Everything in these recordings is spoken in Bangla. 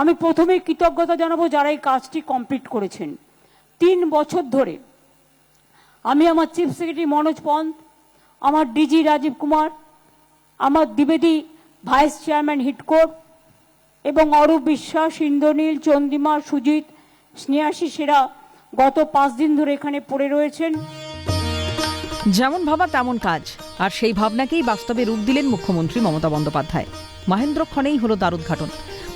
আমি প্রথমে কৃতজ্ঞতা জানাব যারা এই কাজটি কমপ্লিট করেছেন। তিন বছর ধরে আমি আমার চিফ সেক্রেটারি মনোজ পন্ত আমার ডিজি রাজীব কুমার, আমার দ্বিবেদী ভাইস চেয়ারম্যান হিটকোর এবং অরূপ বিশ্বাস, ইন্দ্রনীল চন্দিমা সুজিত স্নেহাসী সেরা গত পাঁচ দিন ধরে এখানে পড়ে রয়েছেন। যেমন ভাবা তেমন কাজ। আর সেই ভাবনাকেই বাস্তবে রূপ দিলেন মুখ্যমন্ত্রী মমতা বন্দ্যোপাধ্যায়। মহেন্দ্রক্ষণেই হলো দ্বারোদ্ঘাটন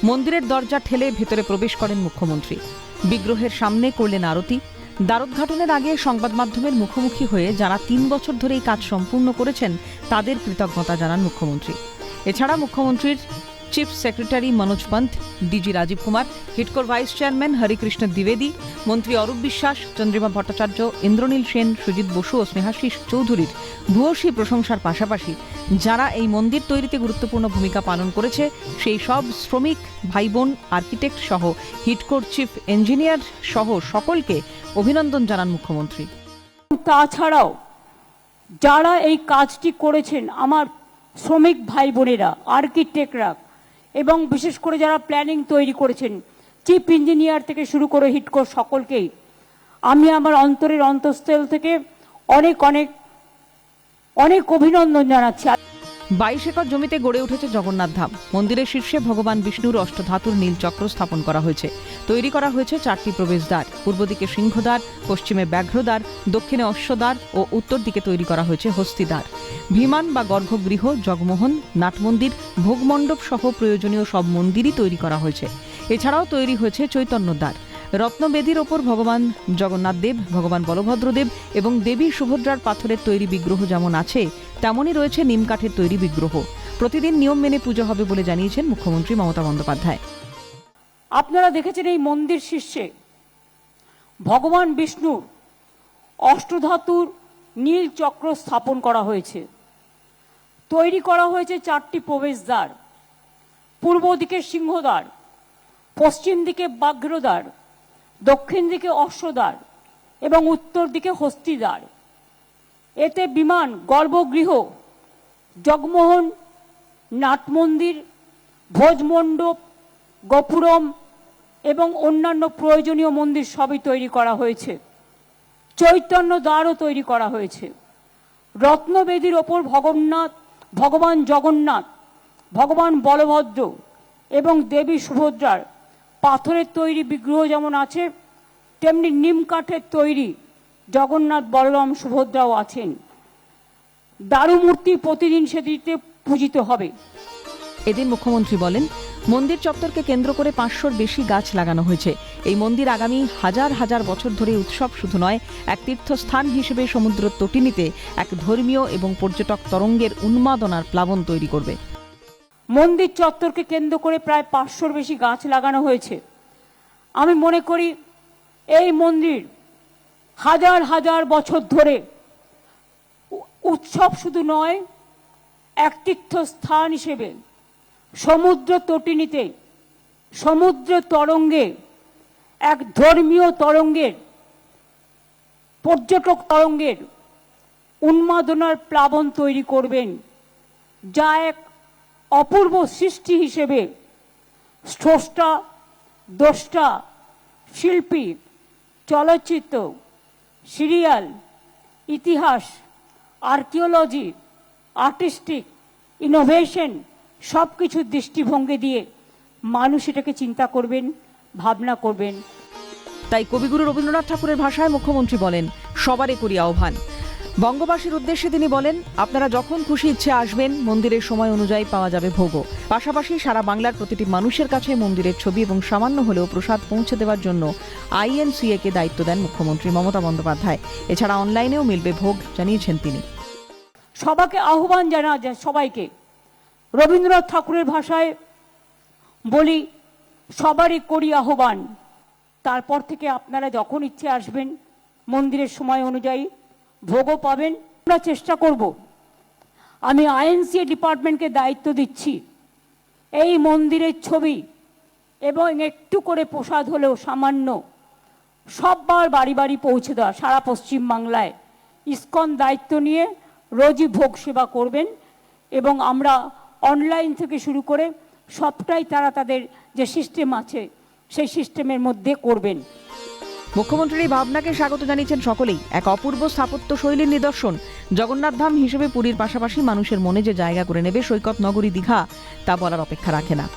মন্দিরের দরজা ঠেলে ভেতরে প্রবেশ করেন মুখ্যমন্ত্রী। বিগ্রহের সামনে করলেন আরতি। দ্বারোদ্ঘাটনের আগে সংবাদ মাধ্যমের মুখোমুখি হয়ে যারা তিন বছর ধরে এই কাজ সম্পূর্ণ করেছেন, তাদের কৃতজ্ঞতা জানান মুখ্যমন্ত্রী। এছাড়া মুখ্যমন্ত্রীর chief secretary Manoj Pant DG Rajeev Kumar হিটকোর vice chairman Harikrishna দ্বিবেদী মন্ত্রী অরূপ বিশ্বাস চন্দ্রিমা ভট্টাচার্য ইন্দ্রনীল সেন সুজিত বসু ও স্নেহাশিস চৌধুরীর ভূয়সী প্রশংসার পাশাপাশি যারা এই মন্দির তৈরিতে গুরুত্বপূর্ণ ভূমিকা পালন করেছে, সেই সব শ্রমিক ভাই বোন আর্কিটেক্ট সহ হিটকোর চিফ ইঞ্জিনিয়ার সহ সকলকে অভিনন্দন জানান মুখ্যমন্ত্রী। তাছাড়াও যারা এই কাজটি করেছেন, আমার শ্রমিক ভাই বোনেরা আর্কিটেক্টরা এবং বিশেষ করে যারা প্ল্যানিং তৈরি করেছেন চিফ ইঞ্জিনিয়ার থেকে শুরু করে হিটকো সকলকেই, আমি আমার অন্তরের অন্তঃস্থল থেকে অনেক অনেক অনেক অভিনন্দন জানাচ্ছি। বাইশ একর জমিতে গড়ে উঠেছে জগন্নাথ ধাম। মন্দিরের শীর্ষে ভগবান বিষ্ণুর অষ্টধাতুর নীল চক্র স্থাপন করা হয়েছে। তৈরি করা হয়েছে চারটি প্রবেশদ্বার। পূর্ব দিকে সিংহদ্বার, পশ্চিমে ব্যাঘ্রদ্বার, দক্ষিণে অশ্বদ্বার ও উত্তর দিকে তৈরি করা হয়েছে হস্তিদ্বার। বিমান বা গর্ভগৃহ, জগমোহন, নাটমন্দির, ভোগমণ্ডপ সহ প্রয়োজনীয় সব মন্দিরই তৈরি করা হয়েছে। এছাড়াও তৈরি হয়েছে চৈতন্যদ্বার। রত্নবেদির ওপর ভগবান জগন্নাথ দেব, ভগবান বলভদ্রদেব এবং দেবী সুভদ্রার পাথরের তৈরি বিগ্রহ যেমন আছে, তেমনই রয়েছে নিমকাঠের তৈরি বিগ্রহ। প্রতিদিন নিয়ম মেনে পুজো হবে বলে জানিয়েছেন মুখ্যমন্ত্রী মমতা বন্দ্যোপাধ্যায়। আপনারা দেখেছেন এই মন্দির শীর্ষে ভগবান বিষ্ণুর অষ্টধাতুর নীল চক্র স্থাপন করা হয়েছে। তৈরি করা হয়েছে চারটি প্রবেশদ্বার, পূর্ব দিকে সিংহদ্বার, পশ্চিম দিকে বাঘ্রদ্বার দক্ষিণ দিকে অশ্বদ্বার এবং উত্তর দিকে হস্তিদ্বার। এতে বিমান, গর্ভগৃহ, জগমোহন, নাটমন্দির, ভোজমণ্ডপ, গোপুরম এবং অন্যান্য প্রয়োজনীয় মন্দির সবই তৈরি করা হয়েছে। চৈতন্য দ্বারও তৈরি করা হয়েছে। রত্নবেদীর ওপর ভগন্নাথ, ভগবান জগন্নাথ, ভগবান বলভদ্র এবং দেবী সুভদ্রার পাথরের তৈরি বিগ্রহ যেমন আছে, তেমনি নিম কাঠের তৈরি জগন্নাথ বলরাম সুভদ্রাও আছেন। দারুমূর্তি প্রতিদিন সেদিতে পূজিত হবে। এদিন মুখ্যমন্ত্রী বলেন, মন্দির চত্বরকে কেন্দ্র করে পাঁচশোর বেশি গাছ লাগানো হয়েছে। এই মন্দির আগামী হাজার হাজার বছর ধরে উৎসব শুধু নয়, এক তীর্থস্থান হিসেবে সমুদ্র তটিনীতে এক ধর্মীয় এবং পর্যটক তরঙ্গের উন্মাদনার প্লাবন তৈরি করবে। মন্দির চত্বরকে কেন্দ্র করে প্রায় পাঁচশোর বেশি গাছ লাগানো হয়েছে। আমি মনে করি এই মন্দির হাজার হাজার বছর ধরে উৎসব শুধু নয়, এক তীর্থস্থান হিসেবে সমুদ্র তটিনীতে, সমুদ্র তরঙ্গে, এক ধর্মীয় তরঙ্গের, পর্যটক তরঙ্গের উন্মাদনার প্লাবন তৈরি করবেন, যা এক অপূর্ব সৃষ্টি হিসেবে স্রষ্টা, দ্রষ্টা, শিল্পী, চলচ্চিত্র, সিরিয়াল, ইতিহাস, আর্কিওলজি, আর্টিস্টিক, ইনোভেশন সব কিছুর দৃষ্টিভঙ্গি দিয়ে মানুষ এটাকে চিন্তা করবেন, ভাবনা করবেন। তাই কবিগুরু রবীন্দ্রনাথ ঠাকুরের ভাষায় মুখ্যমন্ত্রী বলেন সবারই করি আহ্বান। বঙ্গবাসীর উদ্দেশ্যে তিনি বলেন, আপনারা যখন খুশি ইচ্ছে আসবেন, মন্দিরের সময় অনুযায়ী পাওয়া যাবে ভোগও। পাশাপাশি সারা বাংলার প্রতিটি মানুষের কাছে মন্দিরের ছবি এবং সামান্য হলেও প্রসাদ পৌঁছে দেওয়ার জন্য আইএনসিএ কে দায়িত্ব দেন মুখ্যমন্ত্রী মমতা বন্দ্যোপাধ্যায়। এছাড়া অনলাইনেও মিলবে ভোগ, জানিয়েছেন তিনি। সবাকে আহ্বান জানা যায় সবাইকে। রবীন্দ্রনাথ ঠাকুরের ভাষায় বলি, সবারই করি আহ্বান। তারপর থেকে আপনারা যখন ইচ্ছে আসবেন, মন্দিরের সময় অনুযায়ী ভোগও পাবেন। আমরা চেষ্টা করব। আমি আইএনসিএ ডিপার্টমেন্টকে দায়িত্ব দিচ্ছি। এই মন্দিরের ছবি এবং একটু করে প্রসাদ হলেও সামান্য। সববার বাড়ি বাড়ি পৌঁছে দেওয়া, সারা পশ্চিম বাংলায়। ইসকন দায়িত্ব নিয়ে রোজই ভোগ সেবা করবেন এবং আমরা অনলাইন থেকে শুরু করে সবটাই তারা তাদের যে সিস্টেম আছে, সেই সিস্টেমের মধ্যে করবেন। মুখ্যমন্ত্রীর ভাবনাকে স্বাগত জানিয়েছেন সকলেই। এক অপূর্ব স্থাপত্য শৈলীর নিদর্শন। জগন্নাথ ধাম হিসেবে পুরীর পাশাপাশি মানুষের মনে যে জায়গা করে নেবে সৈকত, নগরী, দীঘা, তা বলার অপেক্ষা রাখে না।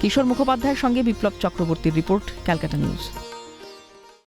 কিশোর মুখোপাধ্যায়ের সঙ্গে বিপ্লব চক্রবর্তীর রিপোর্ট, ক্যালকাটা নিউজ।